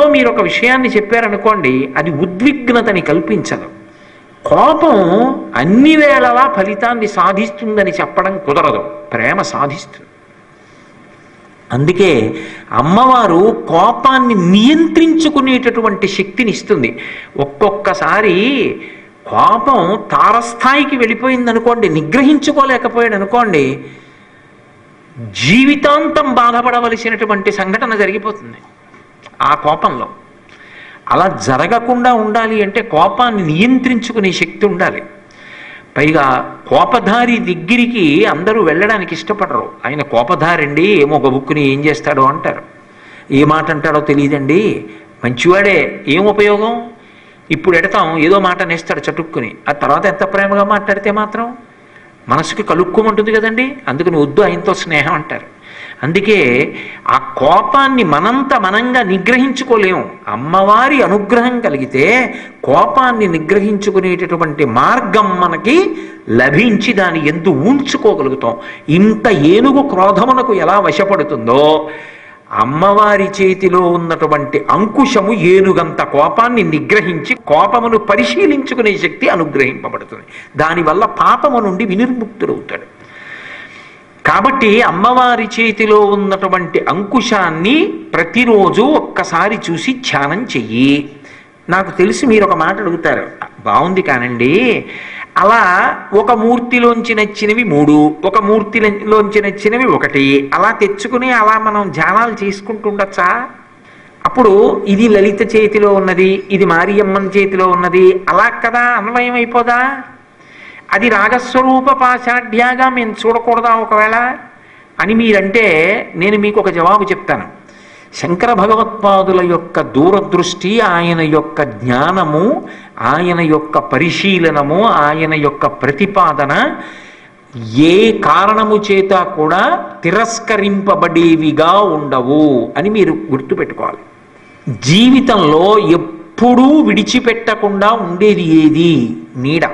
ప్రేమతో మీరు ఒక విషయాన్ని చెప్పారనుకోండి అది ఉద్విగ్నతని కల్పించదు. కోపం అన్ని వేళలా ఫలితాన్ని సాధిస్తుందని చెప్పడం కుదరదు. ప్రేమ సాధిస్తుంది. అందుకే అమ్మవారు కోపాన్ని నియంత్రించుకునేటటువంటి శక్తిని ఇస్తుంది. ఒక్కొక్కసారి కోపం తారస్థాయికి వెళ్ళిపోయింది అనుకోండి నిగ్రహించుకోలేకపోయాడు అనుకోండి జీవితాంతం బాధపడవలసినటువంటి సంఘటన జరిగిపోతుంది. ఆ కోపంలో. అలా జరగకుండా ఉండాలి అంటే కోపాన్ని నియంత్రించుకునే శక్తి ఉండాలి. పైగా కోపధారి దగ్గరికి అందరూ వెళ్ళడానికి ఇష్టపడరు. ఆయన కోపధారండి ఏమో గబుక్కుని ఏం చేస్తాడో అంటారు. ఏ మాట అంటాడో తెలియదండి. మంచివాడే ఏం ఉపయోగం? ఇప్పుడు ఎడతాం ఏదో మాట నేస్తాడు చటుక్కుని. ఆ తర్వాత ఎంత ప్రేమగా మాట్లాడితే మాత్రం? మనసుకి కలుక్కుమంటుంది కదండి. అందుకని వద్దు ఆయనతో స్నేహం అంటారు. అందుకే ఆ కోపాన్ని మనంత మనంగా నిగ్రహించుకోలేము. అమ్మవారి అనుగ్రహం కలిగితే కోపాన్ని నిగ్రహించుకునేటటువంటి మార్గం మనకి లభించి దాన్ని ఎందు ఉంచుకోగలుగుతాం ఇంత ఏనుగు క్రోధమునకు ఎలా వశపడుతుందో అమ్మవారి చేతిలో ఉన్నటువంటి అంకుశము ఏనుగంత కోపాన్ని నిగ్రహించి కోపమును పరిశీలించుకునే శక్తి అనుగ్రహింపబడుతుంది. దానివల్ల పాపము నుండి వినిర్ముక్తుడవుతాడు. కాబట్టి అమ్మవారి చేతిలో ఉన్నటువంటి అంకుశాన్ని ప్రతిరోజు ఒక్కసారి చూసి ధ్యానం చెయ్యి. నాకు తెలిసి మీరు ఒక మాట అడుగుతారు బాగుంది కానండి. అలా ఒక మూర్తిలోంచి నచ్చినవి మూడు ఒక మూర్తిలోంచి నచ్చినవి ఒకటి. అలా తెచ్చుకుని అలా మనం ధ్యానాలు చేసుకుంటుండొచ్చా? అప్పుడు ఇది లలిత చేతిలో ఉన్నది ఇది మారియమ్మన్ చేతిలో ఉన్నది. అలా కదా అన్వయం అయిపోదా అది రాగస్వరూప పాశాఢ్యాగా మేము చూడకూడదా ఒకవేళ? అని మీరంటే నేను మీకు ఒక జవాబు చెప్తాను. శంకర భగవత్పాదుల యొక్క దూరదృష్టి ఆయన యొక్క జ్ఞానము ఆయన యొక్క పరిశీలనము ఆయన యొక్క ప్రతిపాదన ఏ కారణము చేత కూడా తిరస్కరింపబడేవిగా ఉండవు అని మీరు గుర్తుపెట్టుకోవాలి. జీవితంలో ఎప్పుడూ విడిచిపెట్టకుండా ఉండేది ఏది? నీడ.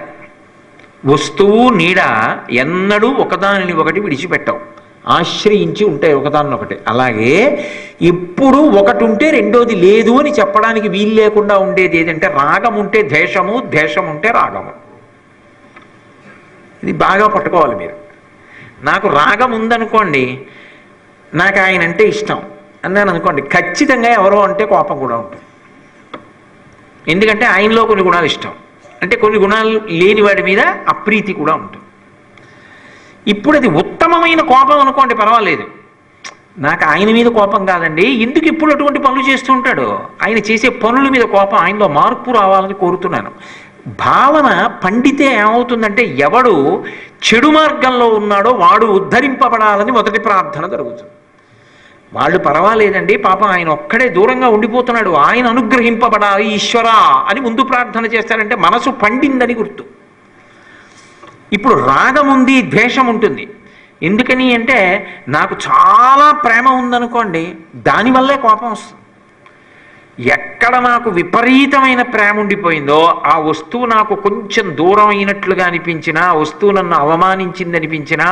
వస్తువు నీడ ఎన్నడూ ఒకదానిని ఒకటి విడిచిపెట్టవు. ఆశ్రయించి ఉంటాయి ఒకదాన్నొకటి. అలాగే ఎప్పుడు ఒకటి ఉంటే రెండోది లేదు అని చెప్పడానికి వీలు లేకుండా ఉండేది ఏదంటే రాగం ఉంటే ద్వేషము ద్వేషం ఉంటే రాగము. ఇది బాగా పట్టుకోవాలి మీరు. నాకు రాగం ఉందనుకోండి నాకు ఆయన అంటే ఇష్టం అన్నాను అనుకోండి ఖచ్చితంగా ఎవరో అంటే కోపం కూడా ఉంటుంది. ఎందుకంటే ఆయనలో కొన్ని గుణాలు ఇష్టం. అంటే కొన్ని గుణాలు లేని వాడి మీద అప్రీతి కూడా ఉంటుంది. ఇప్పుడు అది ఉత్తమమైన కోపం అనుకోండి పర్వాలేదు. నాకు ఆయన మీద కోపం కాదండి. ఎందుకు ఇప్పుడు అటువంటి పనులు చేస్తూ ఉంటాడు? ఆయన చేసే పనుల మీద కోపం ఆయనలో మార్పు రావాలని కోరుతున్నాను. భావన పండితే ఏమవుతుందంటే ఎవడు చెడు మార్గంలో ఉన్నాడో వాడు ఉద్ధరింపబడాలని మొదటి ప్రార్థన జరుగుతుంది. వాళ్ళు పర్వాలేదండి పాపం ఆయన ఒక్కడే దూరంగా ఉండిపోతున్నాడు. ఆయన అనుగ్రహింపబడాలి ఈశ్వరా అని ముందు ప్రార్థన చేస్తారంటే మనసు పండిందని గుర్తు. ఇప్పుడు రాగం ఉంది ద్వేషం ఉంటుంది. ఎందుకని అంటే నాకు చాలా ప్రేమ ఉందనుకోండి దానివల్లే కోపం వస్తుంది. ఎక్కడ నాకు విపరీతమైన ప్రేమ ఉండిపోయిందో ఆ వస్తువు నాకు కొంచెం దూరం అయినట్లుగా అనిపించినా ఆ వస్తువు నన్ను అవమానించింది అనిపించినా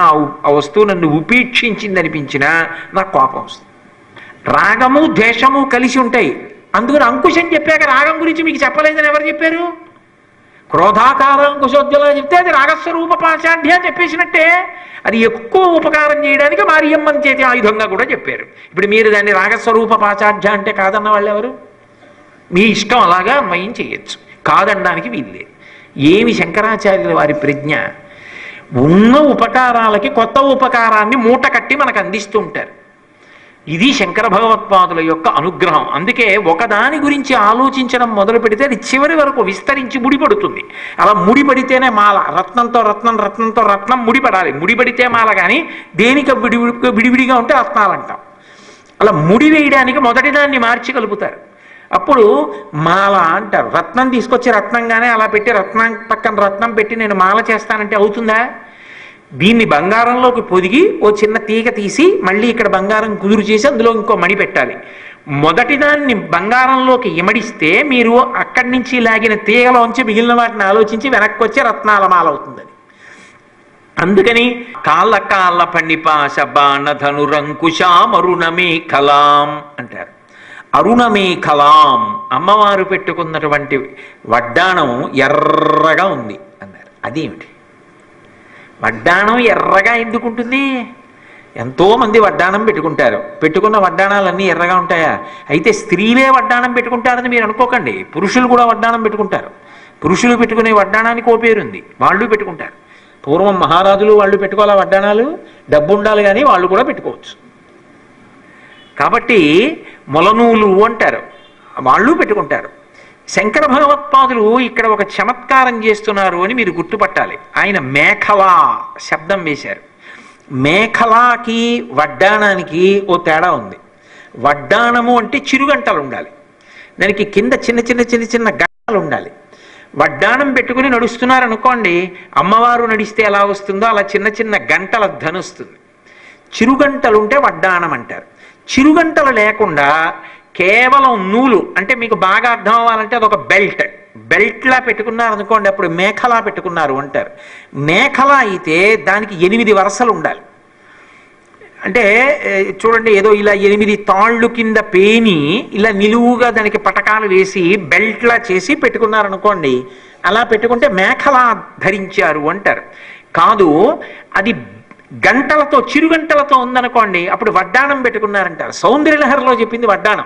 ఆ వస్తువు నన్ను ఉపేక్షించింది అనిపించినా నాకు కోపం వస్తుంది. రాగము ద్వేషము కలిసి ఉంటాయి. అందుకని అంకుశం చెప్పాక రాగం గురించి మీకు చెప్పలేదని ఎవరు చెప్పారు? క్రోధాకారం కుశోద్యోగా చెప్తే అది రాగస్వరూప పాశాఢ్య చెప్పేసినట్టే. అది ఎక్కువ ఉపకారం చేయడానికి మారియమ్మని చేతి ఆయుధంగా కూడా చెప్పారు. ఇప్పుడు మీరు దాన్ని రాగస్వరూప పాశాఢ్య అంటే కాదన్న వాళ్ళు ఎవరు? మీ ఇష్టం అలాగా అన్వయం చేయొచ్చు. కాదనడానికి వీల్లేదు. ఏమి శంకరాచార్యుల వారి ప్రజ్ఞ? ఉన్న ఉపకారాలకి కొత్త ఉపకారాన్ని మూట కట్టి మనకు అందిస్తూ ఉంటారు. ఇది శంకర భగవత్పాదుల యొక్క అనుగ్రహం. అందుకే ఒకదాని గురించి ఆలోచించడం మొదలు పెడితే అది చివరి వరకు విస్తరించి ముడిపడుతుంది. అలా ముడిపడితేనే మాల రత్నంతో రత్నం రత్నంతో రత్నం ముడిపడాలి. ముడిపడితే మాల కానీ దేనికి విడి విడివిడిగా ఉంటే రత్నాలు అంటాం అలా ముడి వేయడానికి మొదటి దాన్ని మార్చి కలుపుతారు. అప్పుడు మాల అంటారు రత్నం తీసుకొచ్చి రత్నంగానే అలా పెట్టి రత్నం పక్కన రత్నం పెట్టి నేను మాల చేస్తానంటే అవుతుందా? దీన్ని బంగారంలోకి పొదిగి ఓ చిన్న తీగ తీసి మళ్ళీ ఇక్కడ బంగారం కుదురు చేసి అందులో ఇంకో మణి పెట్టాలి. మొదటి దాన్ని బంగారంలోకి ఇమడిస్తే మీరు అక్కడి నుంచి లాగిన తీగలోంచి మిగిలిన వాటిని ఆలోచించి వెనక్కి వచ్చి రత్నాలమాల అవుతుందని. అందుకని కాళ్ళ కాళ్ళ పండిపాశ బాణ ధనురంకుశా మరుణమే కలాం అంటారు. అరుణమేఖలాం అమ్మవారు పెట్టుకున్నటువంటి వడ్డాణం ఎర్రగా ఉంది అన్నారు. అదేమిటి? వడ్డాణం ఎర్రగా ఎందుకు ఉంటుంది వడ్డాణం పెట్టుకుంటారు. పెట్టుకున్న వడ్డాణాలన్నీ ఎర్రగా ఉంటాయా? అయితే స్త్రీలే వడ్డాణం పెట్టుకుంటారని మీరు అనుకోకండి. పురుషులు కూడా వడ్డాణం పెట్టుకుంటారు. పురుషులు పెట్టుకునే వడ్డాణానికి ఓ పేరుంది. వాళ్ళు పెట్టుకుంటారు. పూర్వం మహారాజులు వాళ్ళు పెట్టుకోవాలా వడ్డాణాలు? డబ్బు ఉండాలి కానీ వాళ్ళు కూడా పెట్టుకోవచ్చు. కాబట్టి మొలనూలు అంటారు. వాళ్ళు పెట్టుకుంటారు. శంకర భగవత్పాదులు ఇక్కడ ఒక చమత్కారం చేస్తున్నారు అని మీరు గుర్తుపట్టాలి. ఆయన మేఖలా శబ్దం వేశారు. మేఖలాకి వడ్డాణానికి ఓ తేడా ఉంది. వడ్డాణము అంటే చిరుగంటలు ఉండాలి. దానికి కింద చిన్న చిన్న చిన్న చిన్న గంటలు ఉండాలి. వడ్డాణం పెట్టుకుని నడుస్తున్నారనుకోండి అమ్మవారు నడిస్తే ఎలా వస్తుందో అలా చిన్న చిన్న గంటల ధనుస్తుంది. చిరుగంటలు ఉంటే వడ్డాణం అంటారు. చిరుగంటలు లేకుండా కేవలం నూలు. అంటే మీకు బాగా అర్థం అవ్వాలంటే అదొక బెల్ట్. బెల్ట్లా పెట్టుకున్నారు అనుకోండి అప్పుడు మేఖలా పెట్టుకున్నారు అంటారు. మేఖలా అయితే దానికి ఎనిమిది వరసలు ఉండాలి. అంటే చూడండి ఏదో ఇలా ఎనిమిది తాళ్ళు కింద పేని ఇలా నిలువుగా దానికి పటకాలు వేసి బెల్ట్లా చేసి పెట్టుకున్నారనుకోండి అలా పెట్టుకుంటే మేఖలా ధరించారు అంటారు. కాదు అది గంటలతో చిరుగంటలతో ఉందనుకోండి అప్పుడు వడ్డాణం పెట్టుకున్నారంటారు. సౌందర్యలహరిలో చెప్పింది వడ్డాణం.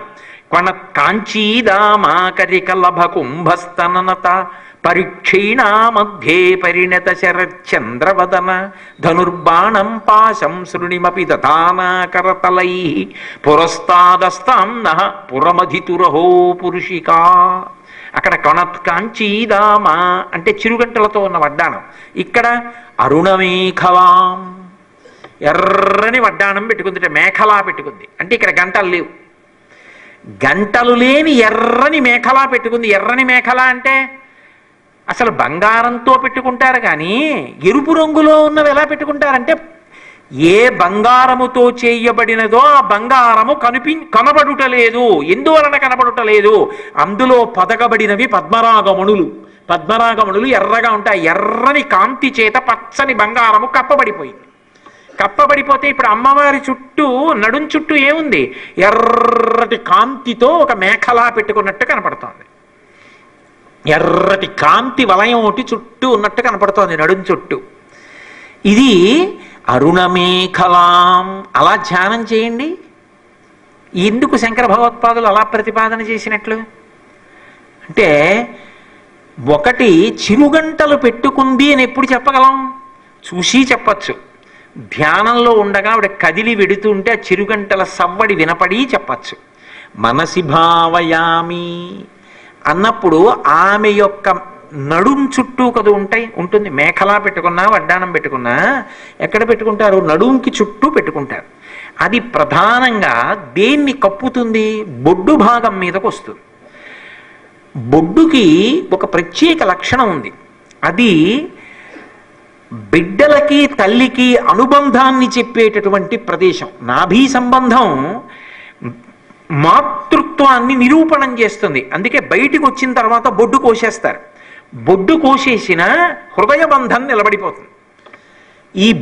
కొన కాంచీదామాకరికలభ కుంభస్తననత పరిక్షీణా మధ్యే పరిణత శరచంద్రవదన ధనుర్బాణం పాశం శృణిమపి దతానాకరతలై పురస్తాదస్తాం నహ పురమధితురహో పురుషికా. అక్కడ కొనత్ కాంచీదామా అంటే చిరుగంటలతో ఉన్న వడ్డాణం. ఇక్కడ అరుణమేఖవాం ఎర్రని వడ్డాణం పెట్టుకుంది మేఖలా పెట్టుకుంది. అంటే ఇక్కడ గంటలు లేవు. గంటలు లేని ఎర్రని మేఖలా పెట్టుకుంది. ఎర్రని మేఖలా అంటే అసలు బంగారంతో పెట్టుకుంటారు కానీ ఎరుపు రంగులో ఉన్నవి ఎలా పెట్టుకుంటారంటే ఏ బంగారముతో చేయబడినదో ఆ బంగారము కనిపి కనబడుటలేదు ఎందువలన కనబడుటలేదు అందులో పదకబడినవి పద్మరాగమణులు పద్మరాగమణులు ఎర్రగా ఉంటాయి. ఎర్రని కాంతి చేత పచ్చని బంగారము కప్పబడిపోయింది. కప్పబడిపోతే ఇప్పుడు అమ్మవారి చుట్టూ నడుం చుట్టూ ఏముంది? ఎర్రటి కాంతితో ఒక మేఖలా పెట్టుకున్నట్టు కనపడుతోంది. ఎర్రటి కాంతి వలయం ఒకటి చుట్టూ ఉన్నట్టు కనపడుతోంది నడుం చుట్టూ. ఇది అరుణమేఖలాం. అలా ధ్యానం చేయండి. ఎందుకు శంకర భగవత్పాదులు అలా ప్రతిపాదన చేసినట్లు? అంటే ఒకటి చిరుగంటలు పెట్టుకుంది అని ఎప్పుడు చెప్పగలం? చూసి చెప్పచ్చు. ధ్యానంలో ఉండగా ఆవిడ కదిలి వెడుతుంటే ఆ చిరుగంటల సవ్వడి వినపడి చెప్పచ్చు. మనసి భావయామి. అన్నప్పుడు ఆమె యొక్క నడుం చుట్టూ కదా ఉంటాయి ఉంటుంది. మేఖలా పెట్టుకున్నా వడ్డానం పెట్టుకున్నా ఎక్కడ పెట్టుకుంటారు? నడుంకి చుట్టూ పెట్టుకుంటారు. అది ప్రధానంగా దేన్ని కప్పుతుంది? బొడ్డు భాగం మీదకు వస్తుంది. బొడ్డుకి ఒక ప్రత్యేక లక్షణం ఉంది. అది బిడ్డలకి తల్లికి అనుబంధాన్ని చెప్పేటటువంటి ప్రదేశం. నాభీ సంబంధం మాతృత్వాన్ని నిరూపణం చేస్తుంది. అందుకే బయటికి వచ్చిన తర్వాత బొడ్డు కోసేస్తారు. బొడ్డు కోసేసిన హృదయ బంధం నిలబడిపోతుంది. ఈ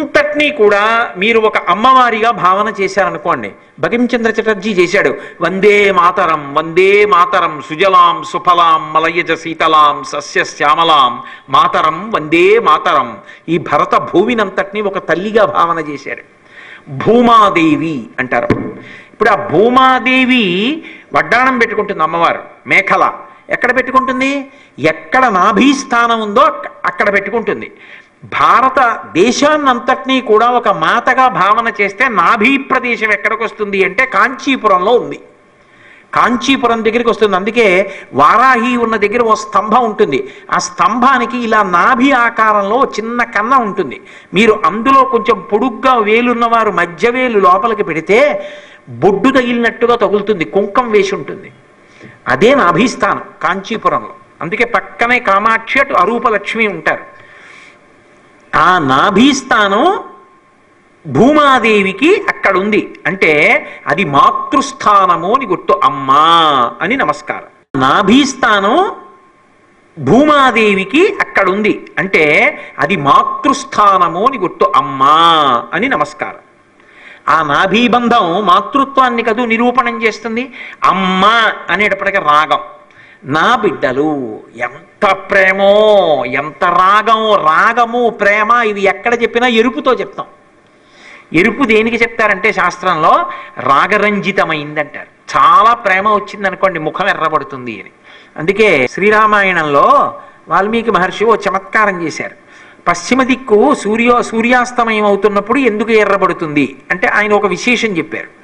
అంతటినీ కూడా మీరు ఒక అమ్మవారిగా భావన చేశారనుకోండి. భగిమచంద్ర చటర్జీ చేశాడు. వందే మాతరం వందే మాతరం సుజలాం సుఫలాం మలయజ శీతలాం సస్య శ్యామలాం మాతరం వందే మాతరం. ఈ భరత భూమినంతటినీ ఒక తల్లిగా భావన చేశాడు. భూమాదేవి అంటారు. ఇప్పుడు ఆ భూమాదేవి వడ్డాణం పెట్టుకుంటుంది అమ్మవారు మేఖల. ఎక్కడ పెట్టుకుంటుంది? ఎక్కడ నాభీస్థానం ఉందో అక్కడ పెట్టుకుంటుంది. భారత దేశాన్నంతటినీ కూడా ఒక మాతగా భావన చేస్తే నాభీ ప్రదేశం ఎక్కడికి వస్తుంది అంటే కాంచీపురంలో ఉంది. కాంచీపురం దగ్గరికి వస్తుంది. అందుకే వారాహి ఉన్న దగ్గర ఓ స్తంభం ఉంటుంది. ఆ స్తంభానికి ఇలా నాభి ఆకారంలో చిన్న కన్న ఉంటుంది. మీరు అందులో కొంచెం పొడుగ్గా వేలున్నవారు మధ్య వేలు లోపలికి పెడితే బొడ్డు తగిలినట్టుగా తగులుతుంది. కుంకం వేసి ఉంటుంది. అదే నాభిస్థానం కాంచీపురంలో. అందుకే పక్కనే కామాక్షి అటు అరూపలక్ష్మి ఉంటారు. ఆ నాభీస్థానం భూమాదేవికి అక్కడ ఉంది అంటే అది మాతృస్థానము అని గుర్తు అమ్మా అని నమస్కారం. నాభీస్థానం భూమాదేవికి అక్కడ ఉంది అంటే అది మాతృస్థానము అని గుర్తు అమ్మా అని నమస్కారం. ఆ నాభీబంధం మాతృత్వాన్ని కదూ నిరూపణం చేస్తుంది. అమ్మ అనేటప్పటికీ రాగం. నా బిడ్డలు ఎంత ప్రేమో ఎంత రాగం రాగము ప్రేమ ఇది ఎక్కడ చెప్పినా ఎరుపుతో చెప్తాం. ఎరుపు దేనికి చెప్తారంటే శాస్త్రంలో రాగరంజితమైందంటారు. చాలా ప్రేమ వచ్చింది అనుకోండి ముఖం ఎర్రబడుతుంది అని. అందుకే శ్రీరామాయణంలో వాల్మీకి మహర్షి ఓ చమత్కారం చేశారు. పశ్చిమ దిక్కు సూర్యో సూర్యాస్తమయం అవుతున్నప్పుడు ఎందుకు ఎర్రబడుతుంది? అంటే ఆయన ఒక విశేషం చెప్పారు.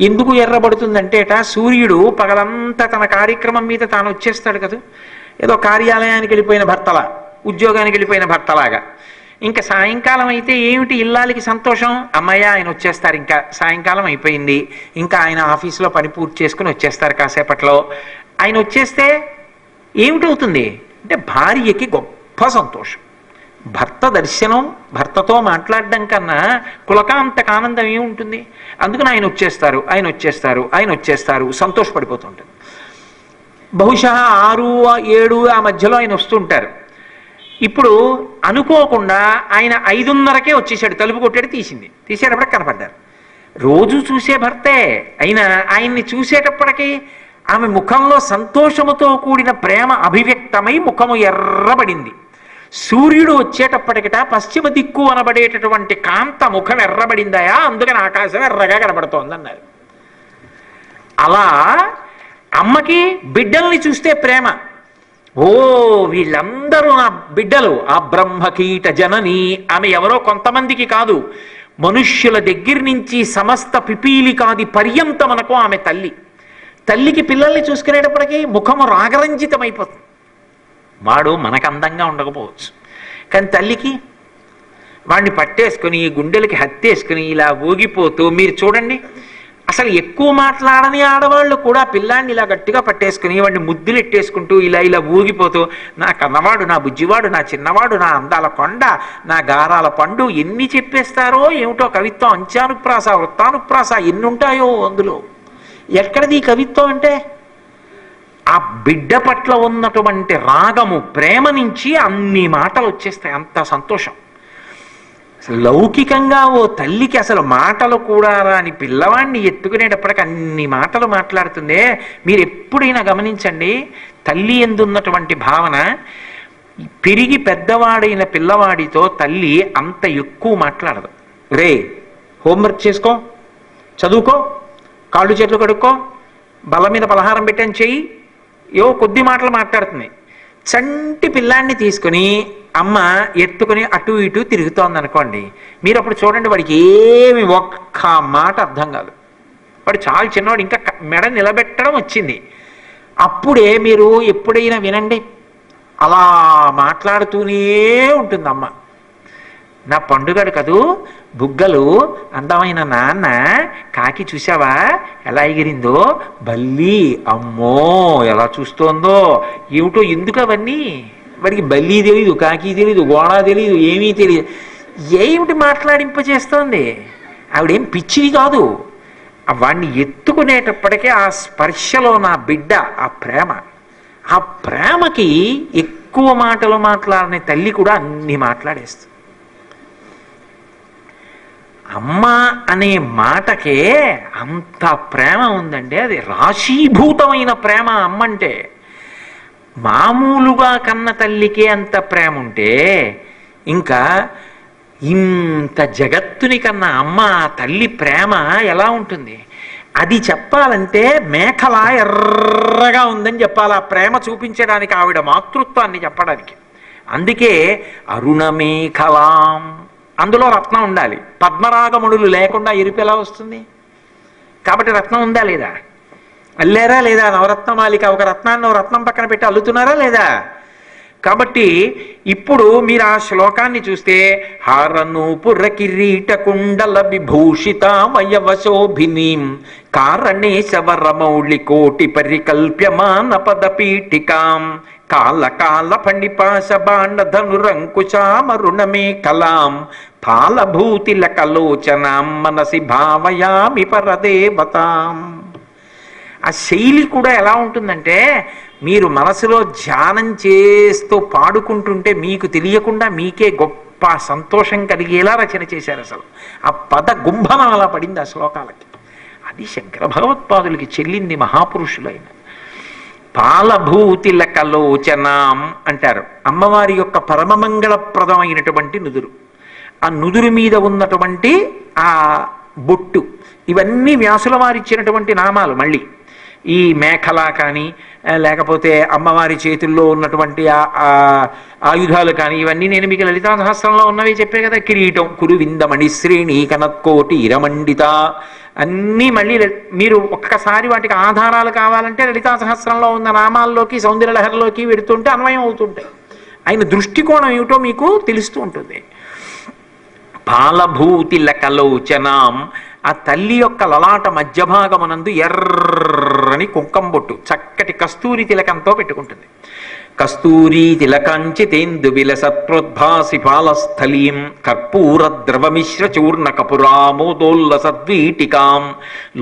ఎందుకు ఎర్రబడుతుందంటేట సూర్యుడు పగలంతా తన కార్యక్రమం మీద తాను వచ్చేస్తాడు కదా. ఏదో కార్యాలయానికి వెళ్ళిపోయిన భర్తలా ఉద్యోగానికి వెళ్ళిపోయిన భర్తలాగా. ఇంకా సాయంకాలం అయితే ఏమిటి ఇల్లాలికి సంతోషం? అమ్మయ్య ఆయన వచ్చేస్తారు ఇంకా. సాయంకాలం అయిపోయింది. ఇంకా ఆయన ఆఫీస్లో పని పూర్తి చేసుకుని వచ్చేస్తారు కాసేపట్లో. ఆయన వచ్చేస్తే ఏమిటవుతుంది? అంటే భార్యకి గొప్ప సంతోషం. భర్త దర్శనం భర్తతో మాట్లాడడం కన్నా కులకాంతక ఆనందం ఏముంటుంది అందుకని ఆయన వచ్చేస్తారు ఆయన వచ్చేస్తారు ఆయన వచ్చేస్తారు సంతోషపడిపోతుంటుంది బహుశా ఆరు ఏడు ఆ మధ్యలో ఆయన వస్తుంటారు. ఇప్పుడు అనుకోకుండా ఆయన ఐదున్నరకే వచ్చేసాడు తలుపు కొట్టాడు తీసింది. తీసేటప్పటికి కనపడ్డారు. రోజు చూసే భర్తే. అయినా ఆయన్ని చూసేటప్పటికి ఆమె ముఖంలో సంతోషముతో కూడిన ప్రేమ అభివ్యక్తమై ముఖము ఎర్రబడింది. సూర్యుడు వచ్చేటప్పటికిట పశ్చిమ దిక్కు అనబడేటటువంటి కాంత ముఖం ఎర్రబడిందయా? అందుకని ఆకాశం ఎర్రగా కనబడుతోంది అన్నారు అలా అమ్మకి బిడ్డల్ని చూస్తే ప్రేమ. ఓ వీళ్ళందరూ నా బిడ్డలు. ఆ బ్రహ్మకీట జనని ఆమె ఎవరో కొంతమందికి కాదు. మనుష్యుల దగ్గర నుంచి సమస్త పిపీలికాది పర్యంతమనకు ఆమె తల్లి. తల్లికి పిల్లల్ని చూసుకునేటప్పటికీ ముఖము రాగరంజితమైపోతుంది. వాడు మనకు అందంగా ఉండకపోవచ్చు. కానీ తల్లికి వాడిని పట్టేసుకుని గుండెలకి హత్తేసుకుని ఇలా ఊగిపోతూ మీరు చూడండి అసలు ఎక్కువ మాట్లాడని ఆడవాళ్ళు కూడా పిల్లాన్ని ఇలా గట్టిగా పట్టేసుకుని వాడిని ముద్దులు ఎట్టేసుకుంటూ ఇలా ఇలా ఊగిపోతూ నా కన్నవాడు నా బుజ్జివాడు నా చిన్నవాడు నా అందాల కొండ నా గారాల పండు ఎన్ని చెప్పేస్తారో ఏమిటో కవిత్వం అంచానుప్రాస వృత్తానుప్రాస ఎన్ని ఉంటాయో అందులో. ఎక్కడిది కవిత్వం అంటే? ఆ బిడ్డ పట్ల ఉన్నటువంటి రాగము ప్రేమ నుంచి అన్ని మాటలు వచ్చేస్తాయి. అంత సంతోషం. లౌకికంగా ఓ తల్లికి అసలు మాటలు కూడా రాని పిల్లవాడిని ఎత్తుకునేటప్పటికి అన్ని మాటలు మాట్లాడుతుందే. మీరు ఎప్పుడైనా గమనించండి తల్లి ఎందున్నటువంటి భావన? పెరిగి పెద్దవాడైన పిల్లవాడితో తల్లి అంత ఎక్కువ మాట్లాడదు. రే హోంవర్క్ చేసుకో చదువుకో కాళ్ళు చేతులు కడుక్కో బల్ల మీద పలహారం పెట్టని చెయ్యి ఏవో కొద్ది మాటలు మాట్లాడుతుంది. చంటి పిల్లాన్ని తీసుకుని అమ్మ ఎత్తుకుని అటు ఇటు తిరుగుతోంది అనుకోండి మీరు అప్పుడు చూడండి వాడికి ఏమి ఒక్క మాట అర్థం కాదు. వాడు చాలా చిన్నవాడు ఇంకా మెడ నిలబెట్టడం వచ్చింది. అప్పుడే మీరు ఎప్పుడైనా వినండి అలా మాట్లాడుతూనే ఉంటుంది అమ్మ నా పండుగడు కదూ బుగ్గలు అందమైన నాన్న కాకి చూసావా ఎలా ఎగిరిందో? బల్లి. అమ్మో ఎలా చూస్తోందో? ఏమిటో ఎందుకు అవన్నీ? వాడికి బల్లి తెలీదు కాకి తెలీదు గోడ తెలీదు ఏమీ తెలియదు ఏమిటి మాట్లాడింపచేస్తోంది ఆవిడేం పిచ్చిది కాదు. వాణ్ణి ఎత్తుకునేటప్పటికే ఆ స్పర్శలో నా బిడ్డ ఆ ప్రేమ. ఆ ప్రేమకి ఎక్కువ మాటలు మాట్లాడని తల్లి కూడా అన్ని మాట్లాడేస్తుంది. అమ్మ అనే మాటకే అంత ప్రేమ ఉందండి అది రాశీభూతమైన ప్రేమ అమ్మ అంటే మామూలుగా కన్న తల్లికే అంత ప్రేమ ఉంటే ఇంకా ఇంత జగత్తుని కన్నా అమ్మ తల్లి ప్రేమ ఎలా ఉంటుంది? అది చెప్పాలంటే మేకల ఎర్రగా ఉందని చెప్పాలి. ఆ ప్రేమ చూపించడానికి ఆవిడ మాతృత్వాన్ని చెప్పడానికి. అందుకే అరుణమేఖలాం. అందులో రత్నం ఉండాలి. పద్మరాగముడులు లేకుండా ఎరుపు ఎలా వస్తుంది? కాబట్టి రత్నం ఉందా లేదా? అల్లారా లేదా? నవరత్నమాలిక ఒక రత్నాన్ని రత్నం పక్కన పెట్టి అల్లుతున్నారా లేదా? కాబట్టి ఇప్పుడు మీరు ఆ శ్లోకాన్ని చూస్తే హారనూపుర కిరీట కుండల విభూషితామయవశోభినీం కారణేశవరమౌళి కోటి పరికల్ప్యమాన పదపీఠికాం కాల కాల ఫణిపాశ బాండ ధనురంకుశామరుణమే కలాం. ఫాలభూతిల కలోచనాం మనసి భావయామి పరదేవతాం. ఆ శైలి కూడా ఎలా ఉంటుందంటే మీరు మనసులో ధ్యానం చేస్తూ పాడుకుంటుంటే మీకు తెలియకుండా మీకే గొప్ప గొప్ప సంతోషం కలిగేలా రచన చేశారు అసలు. ఆ పద గుంభనం అలా పడింది ఆ శ్లోకాలకి. అది శంకర భగవత్పాదులకి చెల్లింది మహాపురుషులైన. పాలభూతి లకలోచనాం అంటారు. అమ్మవారి యొక్క పరమమంగళప్రదమైనటువంటి నుదురు. ఆ నుదురు మీద ఉన్నటువంటి ఆ బొట్టు. ఇవన్నీ వ్యాసుల వారిచ్చినటువంటి నామాలు మళ్ళీ. ఈ మేఖల కానీ లేకపోతే అమ్మవారి చేతుల్లో ఉన్నటువంటి ఆయుధాలు కానీ ఇవన్నీ నేను మీకు లలితా సహస్రంలో ఉన్నవి చెప్పే కదా కిరీటం కురువిందమణి శ్రేణి కనత్కోటి ఇరమండిత అన్నీ మళ్ళీ మీరు ఒక్కసారి వాటికి ఆధారాలు కావాలంటే లలితా సహస్రంలో ఉన్న నామాల్లోకి సౌందర్యలహరిలోకి వెడుతుంటే అన్వయం అవుతుంటాయి. ఆయన దృష్టికోణం ఏమిటో మీకు తెలుస్తూ ఉంటుంది. పాలభూతి లకలోచనాం ఆ తల్లి యొక్క లలాట మధ్య భాగమునందు ఎర్రని కుంకం బొట్టు చక్కటి కస్తూరి తిలకంతో పెట్టుకుంటుంది. కస్తూరీ తిలకాంచితేందు విలసత్ప్రోద్భాసి పాలస్థలీం కర్పూర ద్రవమిశ్ర చూర్ణ కపురామోదోల్ల సద్వీటికాం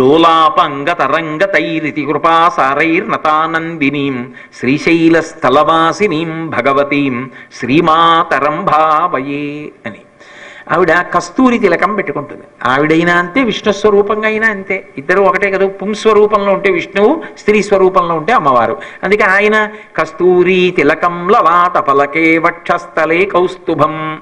లోలాపంగ తరంగ తైరితి కృపాసారైర్నతానందినీం శ్రీశైల స్థలవాసినీం భగవతీం శ్రీమాతరం భావయే అని. ఆవిడ కస్తూరి తిలకం పెట్టుకుంటుంది. ఆవిడైనా అంతే విష్ణు స్వరూపంగా అయినా అంతే. ఇద్దరు ఒకటే కదా. పుంస్వరూపంలో ఉంటే విష్ణువు స్త్రీ స్వరూపంలో ఉంటే అమ్మవారు. అందుకే ఆయన కస్తూరి తిలకం లలాట పలకే వక్షస్థలే కౌస్తుభం.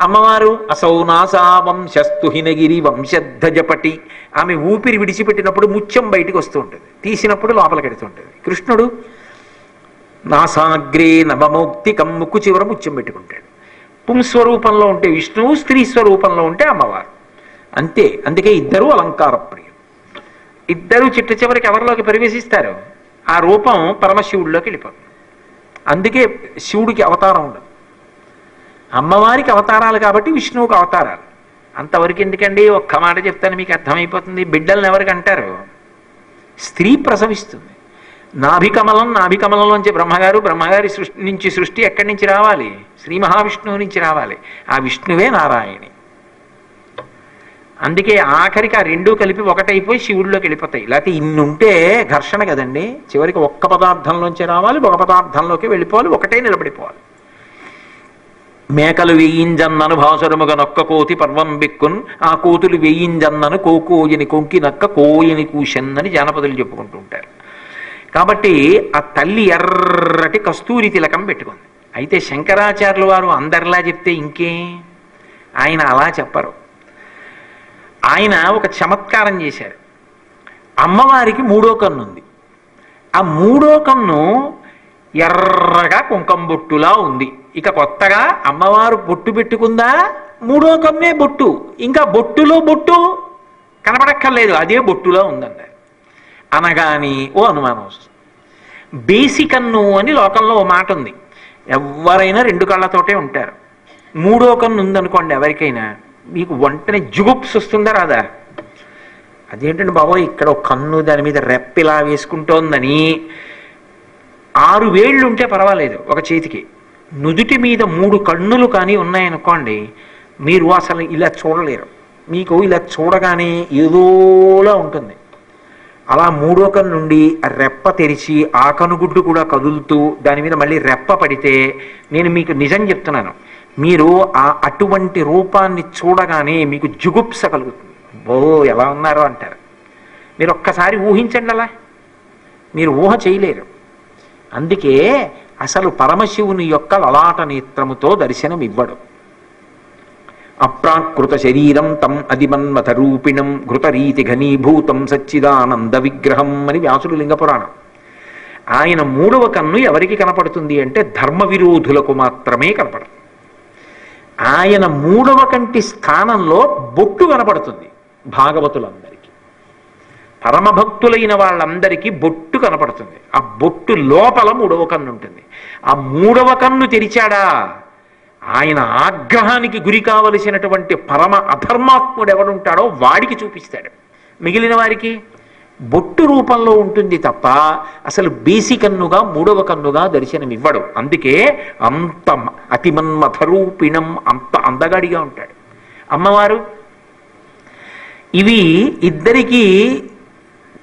అమ్మవారు అసౌనాసా వంశస్తు హినగిరి వంశధ్వజపటి. ఆమె ఊపిరి విడిచిపెట్టినప్పుడు ముత్యం బయటికి వస్తూ ఉంటుంది. తీసినప్పుడు లోపలికి ఉంటుంది. కృష్ణుడు నాసాగ్రే నవమౌక్తి కమ్ముకు చివర ముత్యం పెట్టుకుంటాడు. పుంస్వరూపంలో ఉంటే విష్ణువు స్త్రీ స్వరూపంలో ఉంటే అమ్మవారు. అంతే అందుకే ఇద్దరూ అలంకార ప్రియులు. ఇద్దరు చిట్ట చివరికి ఎవరిలోకి ప్రవేశిస్తారు ఆ రూపం పరమశివుడిలోకి వెళ్ళిపోతుంది. అందుకే శివుడికి అవతారం ఉండదు. అమ్మవారికి అవతారాలు కాబట్టి విష్ణువుకి అవతారాలు. అంతవరకు ఎందుకండి? ఒక్క మాట చెప్తాను మీకు అర్థమైపోతుంది. బిడ్డలను ఎవరికి అంటారు? స్త్రీ ప్రసవిస్తుంది. నాభికమలం నాభికమలంలోంచి బ్రహ్మగారు బ్రహ్మగారి సృష్టి నుంచి సృష్టి ఎక్కడి నుంచి రావాలి? శ్రీ మహావిష్ణువు నుంచి రావాలి. ఆ విష్ణువే నారాయణి. అందుకే ఆఖరికి ఆ రెండూ కలిపి ఒకటైపోయి శివుడిలోకి వెళ్ళిపోతాయి. లేకపోతే ఇన్ని ఉంటే ఘర్షణ కదండి. చివరికి ఒక్క పదార్థంలోంచి రావాలి ఒక పదార్థంలోకి వెళ్ళిపోవాలి ఒకటే నిలబడిపోవాలి. మేకలు వేయింజన్నను భాసురముగ నొక్క కోతి పర్వం బిక్కున్ ఆ కోతులు వేయింజన్నను కోకోయని కొంకి నక్క కోయని కూషన్నని జానపదులు చెప్పుకుంటూ ఉంటారు. కాబట్టి ఆ తల్లి ఎర్రటి కస్తూరి తిలకం పెట్టుకుంది. అయితే శంకరాచార్యుల వారు అందరిలా చెప్తే ఇంకే? ఆయన అలా చెప్పరు. ఆయన ఒక చమత్కారం చేశారు. అమ్మవారికి మూడో కన్ను ఉంది. ఆ మూడో కన్ను ఎర్రగా కుంకం బొట్టులా ఉంది. ఇక కొత్తగా అమ్మవారు బొట్టు పెట్టుకుందా? మూడో కమ్మే బొట్టు. ఇంకా బొట్టులో బొట్టు కనపడక్కర్లేదు. అదే బొట్టులో ఉందన్నారు అనగాని ఓ అనుమానం వస్తుంది బేసికన్ను అని లోకంలో ఓ మాట ఉంది ఎవరైనా రెండు కళ్ళతోటే ఉంటారు. మూడో కన్ను ఉందనుకోండి ఎవరికైనా మీకు వెంటనే జుగుప్స్ వస్తుందా రాదా? అదేంటండి బాబోయ్ ఇక్కడ ఒక కన్ను దాని మీద రెప్పిలా వేసుకుంటోందని. ఆరు వేళ్ళు ఉంటే పర్వాలేదు ఒక చేతికి. నుదుటి మీద మూడు కన్నులు కానీ ఉన్నాయనుకోండి మీరు అసలు ఇలా చూడలేరు. మీకు ఇలా చూడగానే ఏదోలా ఉంటుంది. అలా మూడో కన్ను నుండి రెప్ప తెరిచి ఆ కనుగుడ్డు కూడా కదులుతూ దాని మీద మళ్ళీ రెప్ప పడితే నేను మీకు నిజం చెప్తున్నాను. మీరు ఆ అటువంటి రూపాన్ని చూడగానే మీకు జుగుప్స కలుగుతుంది. బో ఎలా ఉన్నారు అంటారు. మీరు ఒక్కసారి ఊహించండి అలా. మీరు ఊహ చేయలేరు. అందుకే అసలు పరమశివుని యొక్క లలాట నేత్రముతో దర్శనం ఇవ్వడు అప్రాకృత శరీరం తం అదిమన్మథ రూపిణం ఘృతరీతి ఘనీభూతం సచ్చిదానంద విగ్రహం అని వ్యాసుడు లింగపురాణం. ఆయన మూడవ కన్ను ఎవరికి కనపడుతుంది అంటే ధర్మ విరోధులకు మాత్రమే కనపడుతుంది ఆయన మూడవ కంటి స్థానంలో బొట్టు కనపడుతుంది భాగవతులందరికీ. పరమభక్తులైన వాళ్ళందరికీ బొట్టు కనపడుతుంది. ఆ బొట్టు లోపల మూడవ కన్ను ఉంటుంది ఆ మూడవ కన్ను తెరిచాడా? ఆయన ఆగ్రహానికి గురి కావలసినటువంటి పరమ అధర్మాత్ముడు ఎవడుంటాడో వాడికి చూపిస్తాడు. మిగిలిన వారికి బొట్టు రూపంలో ఉంటుంది తప్ప అసలు బేసి కన్నుగా మూడవ కన్నుగా దర్శనమివ్వడు. అందుకే అంత అతిమన్మథరూపిణం అంత అందగాడిగా ఉంటాడు. అమ్మవారు ఇవి ఇద్దరికీ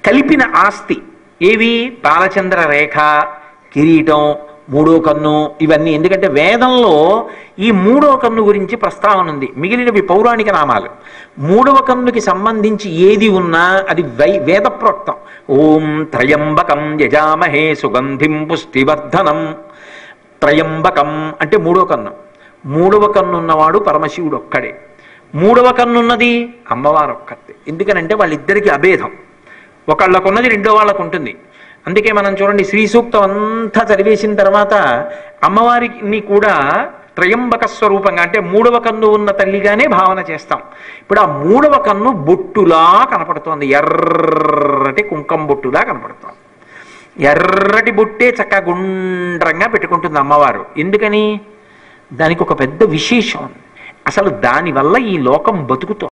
కలిపిన ఆస్తి. ఏవి? బాలచంద్ర రేఖ కిరీటం మూడో కన్ను ఇవన్నీ. ఎందుకంటే వేదంలో ఈ మూడో కన్ను గురించి ప్రస్తావన ఉంది. మిగిలినవి పౌరాణిక నామాలు. మూడవ కన్నుకి సంబంధించి ఏది ఉన్నా అది వై వేద ప్రోక్తం ఓం త్రయంబకం యజామహే సుగంధిం పుష్టివర్ధనం. త్రయంబకం అంటే మూడో కన్ను. మూడవ కన్ను ఉన్నవాడు పరమశివుడు ఒక్కడే మూడవ కన్నున్నది అమ్మవారు ఒక్కతే ఎందుకనంటే వాళ్ళిద్దరికీ అభేదం. ఒకళ్ళకున్నది రెండో వాళ్ళకు ఉంటుంది అందుకే మనం చూడండి శ్రీ సూక్తం అంతా చదివేసిన తర్వాత అమ్మవారిని కూడా త్రయంబక స్వరూపంగా అంటే మూడవ కన్ను ఉన్న తల్లిగానే భావన చేస్తాం. ఇప్పుడు ఆ మూడవ కన్ను బొట్టులా కనపడుతోంది. ఎర్రటి కుంకం బొట్టులా కనపడుతోంది. ఎర్రటి బొట్టే చక్కగా గుండ్రంగా పెట్టుకుంటుంది అమ్మవారు. ఎందుకని? దానికి ఒక పెద్ద విశేషం. అసలు దానివల్ల ఈ లోకం బతుకుతోంది.